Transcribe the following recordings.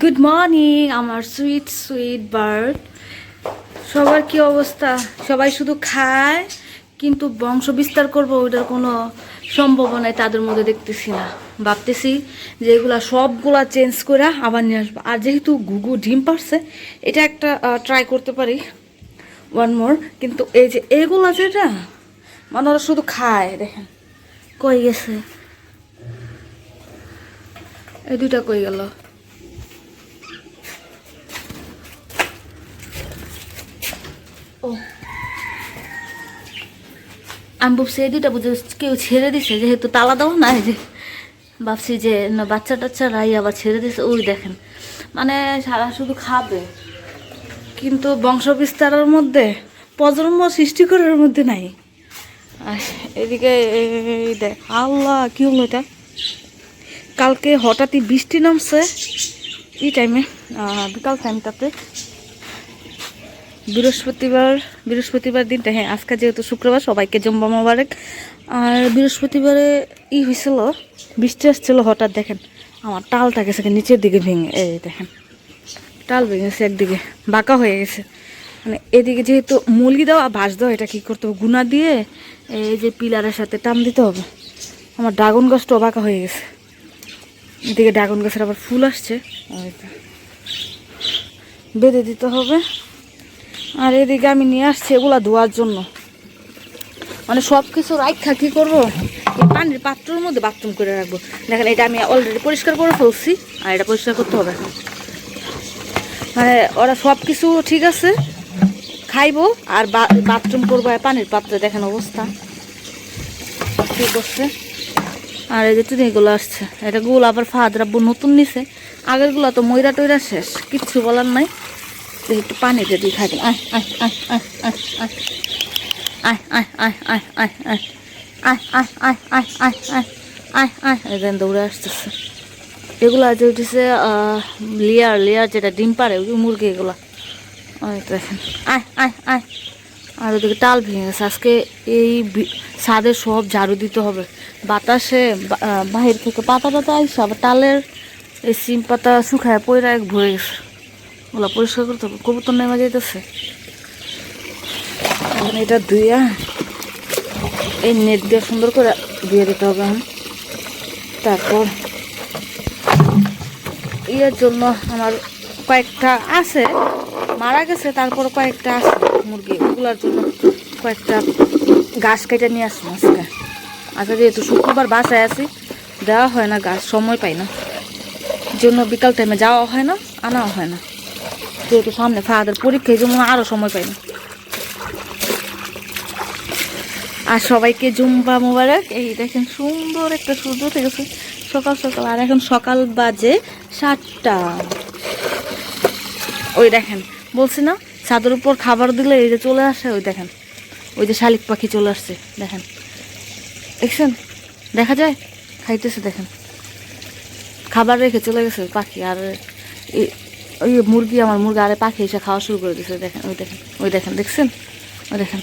Good morning আমার sweet sweet bird সবার কি অবস্থা? সবাই শুধু খায়, কিন্তু বংশ বিস্তার করব ওইটার কোনো সম্ভাবনাই তাদের মধ্যে দেখতেছি না। ভাবতেছি যে এগুলা সবগুলা চেঞ্জ করে আবার নিয়ে আসব। আর যেহেতু গুগু ডিম পারছে, এটা একটা ট্রাই করতে পারি। ওয়ান মোর কিন্তু এই যে এগুলা যেটা মানে ওরা শুধু খায়, দেখেন। কই গেছে? এই দুইটা কই গেল? ও আমি ভাবছি এই দুইটা বুঝে কেউ ছেড়ে দিছে, যেহেতু তালা দেওয়া না যে, ভাবছি যে না বাচ্চা টাচ্চা রাই আবার ছেড়ে দিছে, ওই দেখেন। মানে সারা শুধু খাবে। কিন্তু বংশ বিস্তারের মধ্যে, প্রজন্ম সৃষ্টি করার মধ্যে নাই। এদিকে দেখ, আল্লাহ, কি হলো এটা? কালকে হঠাৎই বৃষ্টি নামছে, এই টাইমে বিকাল টাইমটাতে বৃহস্পতিবার বৃহস্পতিবার দিনটা হ্যাঁ আজকে যেহেতু শুক্রবার, সবাইকে জম্বা মোবারক। আর বৃহস্পতিবারে ই হয়েছিল বৃষ্টি আসছিল হঠাৎ, দেখেন, আমার টালটা গেছে নিচের দিকে ভেঙে, এই দেখেন, টাল ভেঙেছে একদিকে, বাঁকা হয়ে গেছে। মানে এদিকে যেহেতু মুলগি দেওয়া বাঁশ দেওয়া, এটা কী করতে হবে, গুনা দিয়ে এই যে পিলারের সাথে টান দিতে হবে। আমার ড্রাগন গাছটাও বাঁকা হয়ে গেছে। এদিকে ড্রাগন গাছের আবার ফুল আসছে বেঁধে দিতে হবে। আর এদিকে আমি নিয়ে আসছি এগুলা ধোয়ার জন্য। মানে সব কিছু রাখা কী করব? এই পানির পাত্রর মধ্যে বাথরুম করে রাখব। দেখেন, এটা আমি অলরেডি পরিষ্কার করে ফেলছি, আর এটা পরিষ্কার করতে হবে মানে ওরা সব কিছু ঠিক আছে, খাইবো, আর বাথরুম করব পানির পাত্রে, দেখেন অবস্থা। ঠিক করছে? আর এই যে টুনিগুলো আসছে। এটা গুলো আবার ফাদ রাব্বু নতুন নিছে। আগেরগুলো তো ময়রা টয়রা শেষ, কিচ্ছু বলার নাই। পানিতে দিয়ে আয় আয় আয় আয় আয় আয় আয় আয় আয় আয় আয় আয় আয় আয় আয় আয় আয় আয় দৌড়ে আসতেছে এগুলো লেয়ার লেয়ার যেটা ডিম ওই মুরগি আয় আয় আয় আর ওদিকে টাল ভেঙে গেছে আজকে এই বি- ছাদে সব ঝাড়ু দিতে হবে বাতাসে বাহির থেকে পাতা পাতা আইসে আবার টালের এই সিম পাতা শুকায় পয়রা এক ভরে গেছে ওগুলো পরিষ্কার করতে হবে কবুতর নেমে যাইতেছে। এখন এটা ধুইয়া এই নেট দিয়ে সুন্দর করে দিয়ে দিতে হবে এখন। তারপর ইয়ের জন্য আমার কয়েকটা আছে, মারা গেছে, তারপর কয়েকটা আছে মুরগি। ওগুলোর জন্য কয়েকটা গাছ কেটে নিয়ে আসলাম আজকে। আচ্ছা যেহেতু শুক্রবার বাসায় আছি, দেওয়া হয় না গাছ সময় পাই না। জন্য বিকাল টাইমে যাওয়া হয় না, আনাও হয় না। যেহেতু সামনে ফাদার পরীক্ষা এই জন্য আরও সময় পাই না। আর সবাইকে জুম্বা মোবারক। এই দেখেন সুন্দর একটা সূর্য গেছে। সকাল সকাল। আর এখন সকাল বাজে সাতটা। ওই দেখেন, বলছি না ছাদের উপর খাবার দিলে এই যে চলে আসে, ওই দেখেন। ওই যে শালিক পাখি চলে আসছে, দেখেন। দেখছেন? দেখা যায়? খাইতেছে, দেখেন। খাবার রেখে চলে গেছে পাখি, আর ওই মুরগি আমার মুরগি আরে পাখি এসে খাওয়া শুরু করে দিয়েছে দেখেন, ওই দেখেন ওই দেখেন, দেখছেন? ওই দেখেন।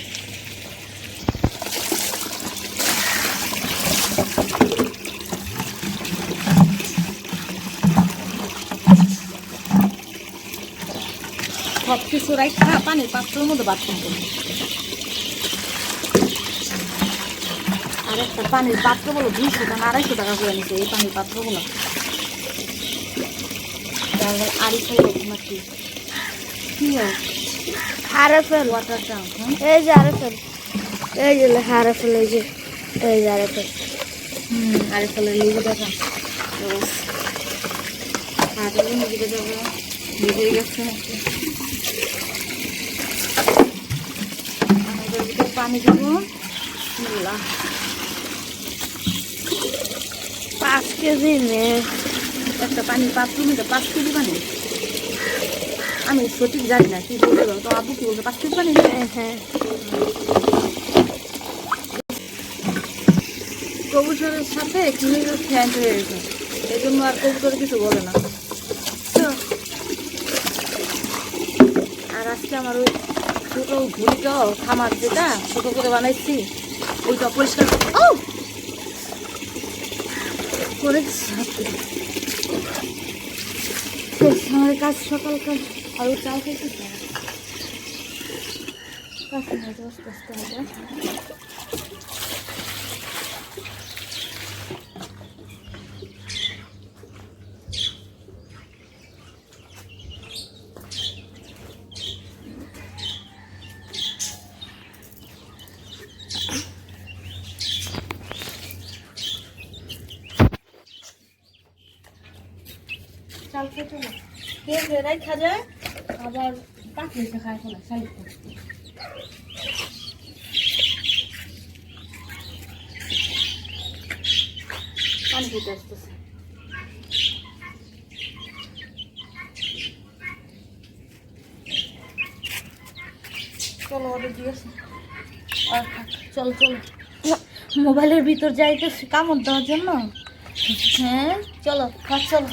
সব কিছু রাখা পানির পাত্রের মধ্যে বাথরুম করব। আর একটা পানির পাত্র বলো দুইশো টাকা, আড়াইশো টাকা করে নিচ্ছে এই পানির পাত্রগুলো। নর্মাল আরিফের মাটি কি হারাফেল ওয়াটার ট্যাঙ্ক এই যে হারাফেল এই যে হারাফেল এই যে এই যে হারাফেল হুম হারাফেলের লিজে দেখা। হারাফেল লিজে যাবে লিজে গেছে পানি দেবো। পাঁচ কেজি নেই। একটা পানি পাঁচ কেজিতে পাঁচ কেজি পানি? আমি সঠিক জানি না কি বলতে পারব। তো আবু কি বলছে পাঁচ কেজি পানি? হ্যাঁ হ্যাঁ। কবুতরের সাথে কিমির ফ্যান্ট হয়ে গেছে। এই জন্য আর কবুতর কিছু বলে না। আর আজকে আমার ওই ছোটো ঘুড়িটাও খামার যেটা ছোটো করে বানাইছি ওইটা পরিষ্কার করে- ও! করে শেষ আমার কাজ সকালকার আর চাল খেয়েছি কাজ নিয়ে আস্তে আস্তে ফেরাই খা যায়, আবার পাখি খায় চলো দিয়েছে মোবাইলের ভিতর যাইতেছে, কামড় দেওয়ার জন্য। হ্যাঁ চলো চলো।